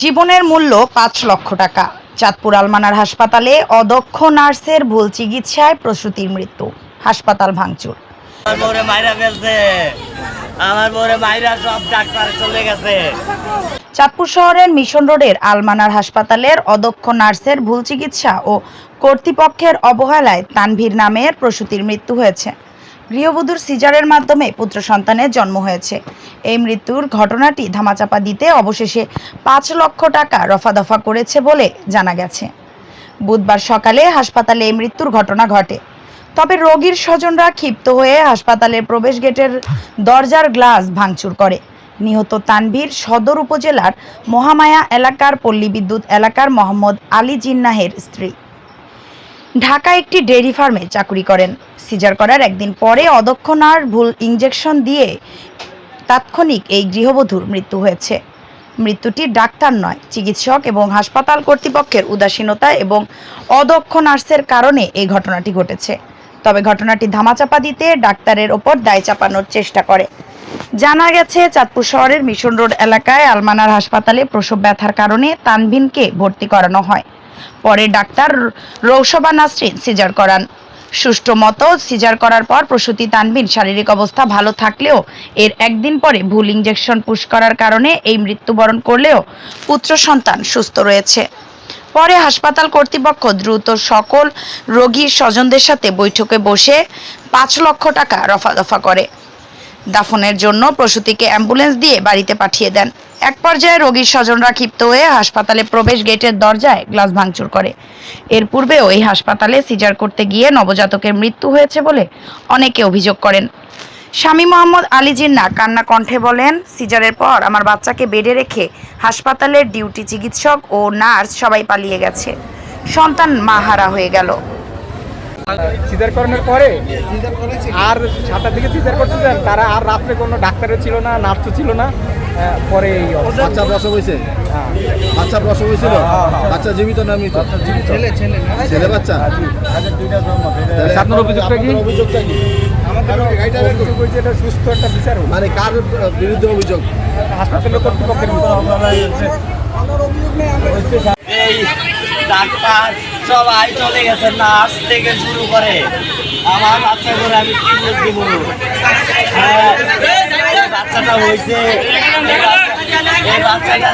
জীবনের মূল্য পাঁচ লক্ষ টাকা। চাঁদপুর আলমানার হাসপাতালে অদক্ষ নার্সের ভুল চিকিৎসায় প্রসূতির মৃত্যু। হাসপাতাল ভাঙচুর। আমার বউরে মাইরা ফেলছে। আমার বউরে মাইরা সব ডাক্তার চলে গেছে। চাঁদপুর শহরের মিশন রোডের আলমানার হাসপাতালের অদক্ষ নার্সের ভুল চিকিৎসা ও কর্তৃপক্ষের অবহেলায় তানভীর নামের প্রসূতির মৃত্যু হয়েছে। গৃহবধূর সিজারের মাধ্যমে পুত্র সন্তানের জন্ম হয়েছে। এই মৃত্যুর ঘটনাটি ধামাচাপা দিতে অবশেষে পাঁচ লক্ষ টাকা রফাদফা করেছে বলে জানা গেছে। বুধবার সকালে হাসপাতালে এই মৃত্যুর ঘটনা ঘটে। তবে রোগীর স্বজনরা ক্ষিপ্ত হয়ে হাসপাতালের প্রবেশ গেটের দরজার গ্লাস ভাঙচুর করে। নিহত তানভীর সদর উপজেলার মহামায়া এলাকার পল্লী বিদ্যুৎ এলাকার মোহাম্মদ আলী জিন্নাহের স্ত্রী। ঢাকা একটি ডেইরি ফার্মে চাকরি করেন। সিজার করার একদিন পরে অদক্ষণার ভুল ইঞ্জেকশন দিয়ে তাৎক্ষণিক এই গৃহবধূর মৃত্যু হয়েছে। মৃত্যুটি ডাক্তার নয়, চিকিৎসক এবং হাসপাতাল কর্তৃপক্ষের উদাসীনতা এবং অদক্ষ নার্সের কারণে এই ঘটনাটি ঘটেছে। তবে ঘটনাটি ধামাচাপা দিতে ডাক্তারের ওপর দায় চাপানোর চেষ্টা করে। জানা গেছে, চাঁদপুর শহরের মিশন রোড এলাকায় আলমানার হাসপাতালে প্রসব ব্যথার কারণে তানভিনকে ভর্তি করানো হয়। পরে ডাক্তার রৌসবা নাসরিন সিজার করান। সুষ্ঠু মতো সিজার করার পর প্রসূতি তানবিন শারীরিক অবস্থা ভালো থাকলেও এর একদিন পরে ভুল ইঞ্জেকশন পুশ করার কারণে এই মৃত্যুবরণ করলেও পুত্র সন্তান সুস্থ রয়েছে। পরে হাসপাতাল কর্তৃপক্ষ দ্রুত সকল রোগীর স্বজনদের সাথে বৈঠকে বসে পাঁচ লক্ষ টাকা রফাদফা করে। দাফনের জন্য প্রসূতিকে অ্যাম্বুলেন্স দিয়ে বাড়িতে পাঠিয়ে দেন। এক পর্যায়ে রোগীর স্বজনরা ক্ষিপ্ত হয়ে হাসপাতালে প্রবেশ গেটের দরজায় গ্লাস ভাঙচুর করে। এর পূর্বেও এই হাসপাতালে সিজার করতে গিয়ে নবজাতকের মৃত্যু হয়েছে বলে অনেকে অভিযোগ করেন। স্বামী মোহাম্মদ আলী জিন্না কান্না কণ্ঠে বলেন, সিজারের পর আমার বাচ্চাকে বেডে রেখে হাসপাতালের ডিউটি চিকিৎসক ও নার্স সবাই পালিয়ে গেছে। সন্তান মাহারা হয়ে গেল। সিজার করানোর পরে আর সাতটার দিকে সিজার করছিলেন তারা আর রাত্রে কোনো ডাক্তারও ছিল না নার্সও ছিল না। পরে। বাচ্চা প্রসব হয়েছে? হ্যাঁ। বাচ্চা প্রসব হয়েছিল? হ্যাঁ, হ্যাঁ। বাচ্চা জীবিত না মৃত? ছেলে ছেলে ছেলে বাচ্চা? আপনার অভিযোগটা কি? অভিযোগটা কি? এটা সুস্থ একটা বিচার মানে কার বিরুদ্ধে অভিযোগ? হাসপাতালের কর্তৃপক্ষের বিরুদ্ধে। এই ডাক্তার সবাই চলে গেছে নার্স থেকে শুরু করে। আমার বাচ্চা করে আমি কি বুঝতে দিব। হ্যাঁ, বাচ্চাটা হয়েছে। এই বাচ্চাটা